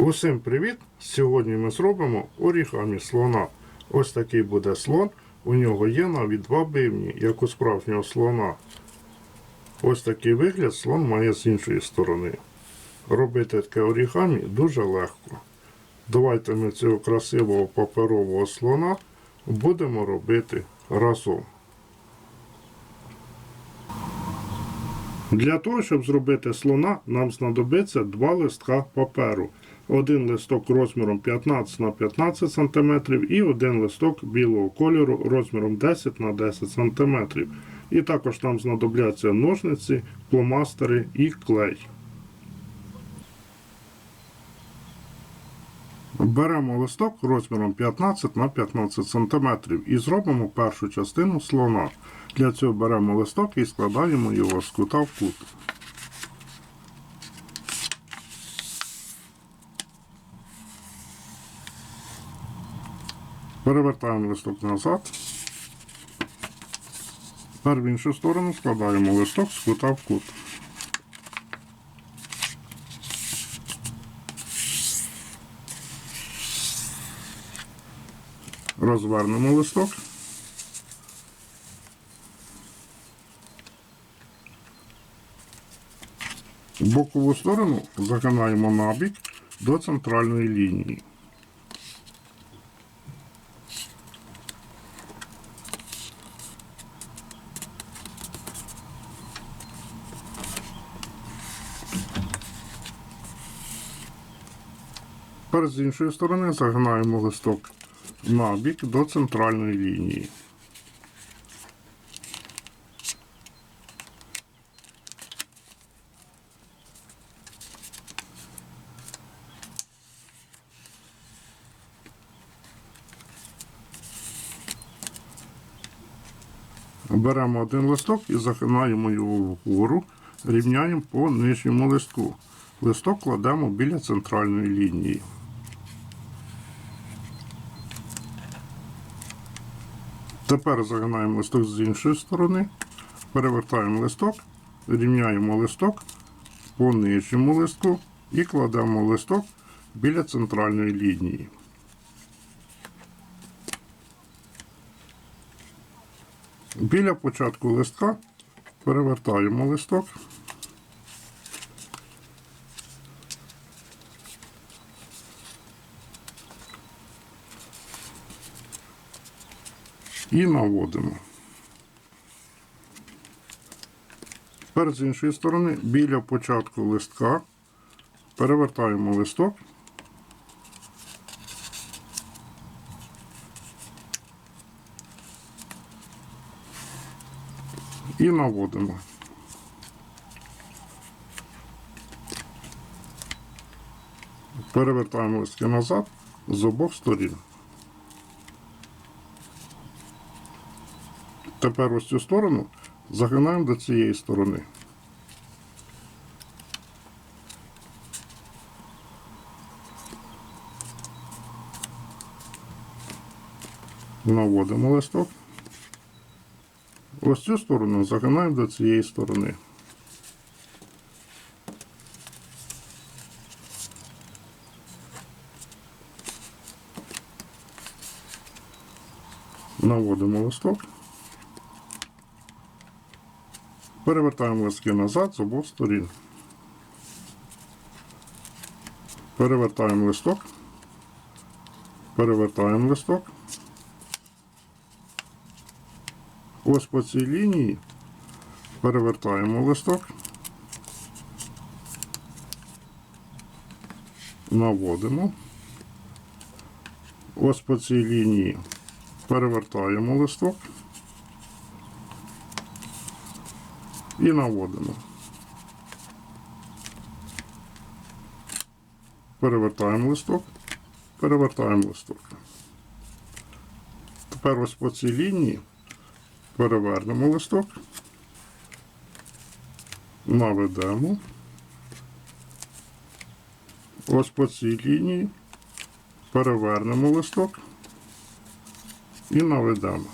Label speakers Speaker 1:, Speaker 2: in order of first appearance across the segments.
Speaker 1: Усім привіт! Сьогодні ми зробимо орігамі слона. Ось такий буде слон. У нього є навіть два бивні, як у справжнього слона. Ось такий вигляд слон має з іншої сторони. Робити таке орігамі дуже легко. Давайте ми цього красивого паперового слона будемо робити разом. Для того, щоб зробити слона, нам знадобиться два листка паперу. Один листок розміром 15 на 15 см і один листок білого кольору розміром 10 на 10 см. І також нам знадобляться ножниці, фломастери і клей. Беремо листок розміром 15 на 15 см і зробимо першу частину слона. Для цього беремо листок і складаємо його з кута в кут. Перевертаємо листок назад. Тепер в іншу сторону складаємо листок з кута в кут. Розвернемо листок. Бокову сторону загинаємо набік до центральної лінії. Тепер з іншої сторони загинаємо листок набік до центральної лінії. Беремо один листок і загинаємо його вгору, рівняємо по нижньому листку. Листок кладемо біля центральної лінії. Тепер загинаємо листок з іншої сторони, перевертаємо листок, рівняємо листок по нижньому листку і кладемо листок біля центральної лінії. Біля початку листка перевертаємо листок. І наводимо. Тепер з іншої сторони, біля початку листка перевертаємо листок. І наводимо. Перевертаємо листки назад з обох сторін. Тепер ось цю сторону загинаємо до цієї сторони. Наводимо листок. Ось цю сторону загинаємо до цієї сторони. Наводимо листок. Перевертаємо листки назад з обох сторін. Перевертаємо листок. Перевертаємо листок. Ось по цій лінії перевертаємо листок. Наводимо. Ось по цій лінії перевертаємо листок. І наводимо. Перевертаємо листок, перевертаємо листок. Тепер ось по цій лінії перевернемо листок, наведемо. Ось по цій лінії перевернемо листок і наведемо.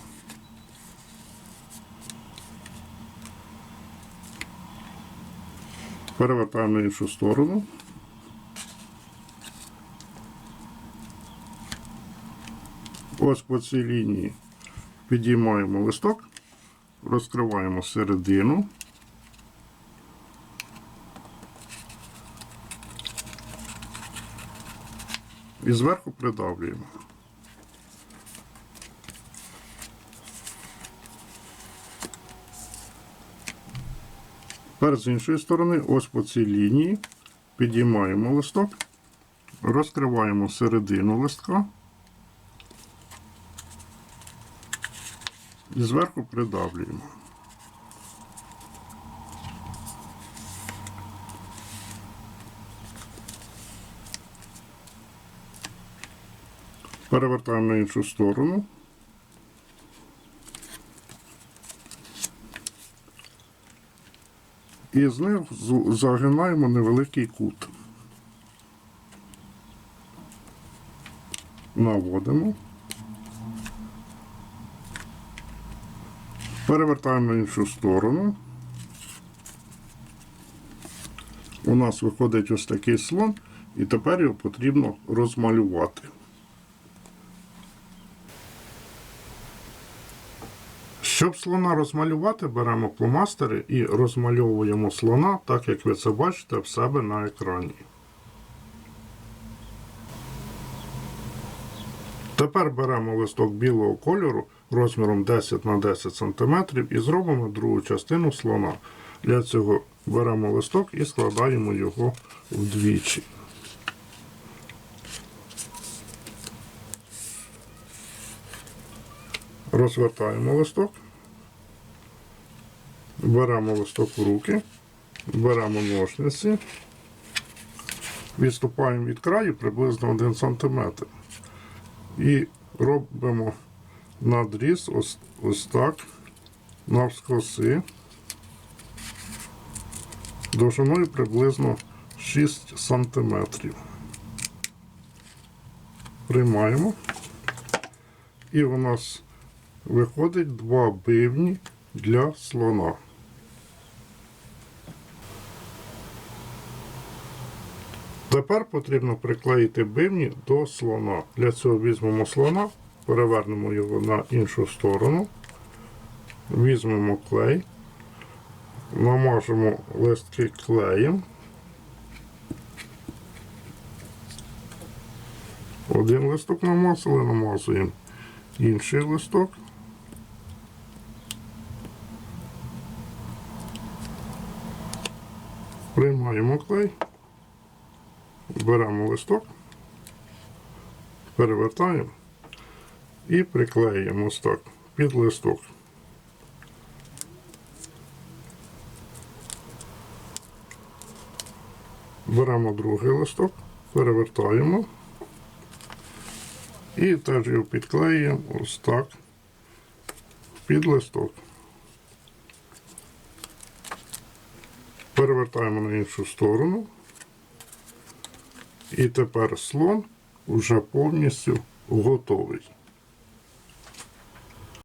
Speaker 1: Перевертаємо на іншу сторону. Ось по цій лінії підіймаємо листок, розкриваємо середину. І зверху придавлюємо. Тепер з іншої сторони, ось по цій лінії, підіймаємо листок, розкриваємо середину листка і зверху придавлюємо. Перевертаємо на іншу сторону. І з них загинаємо невеликий кут. Наводимо. Перевертаємо на іншу сторону. У нас виходить ось такий слон, і тепер його потрібно розмалювати. Щоб слона розмалювати, беремо пломастери і розмальовуємо слона, так як ви це бачите в себе на екрані. Тепер беремо листок білого кольору розміром 10 на 10 см і зробимо другу частину слона. Для цього беремо листок і складаємо його вдвічі. Розвертаємо листок. Беремо листок в руки, беремо ножниці, відступаємо від краю приблизно 1 см. І робимо надріз ось, ось так, навскоси, довжиною приблизно 6 см. Приймаємо. І у нас виходить два бивні для слона. Тепер потрібно приклеїти бивні до слона. Для цього візьмемо слона, перевернемо його на іншу сторону, візьмемо клей, намажемо листки клеєм. Один листок намазали, намазуємо інший листок. Приймаємо клей, беремо листок, перевертаємо і приклеїмо так під листок. Беремо другий листок, перевертаємо і теж його підклеюємо ось так під листок. Перевертаємо на іншу сторону. І тепер слон вже повністю готовий.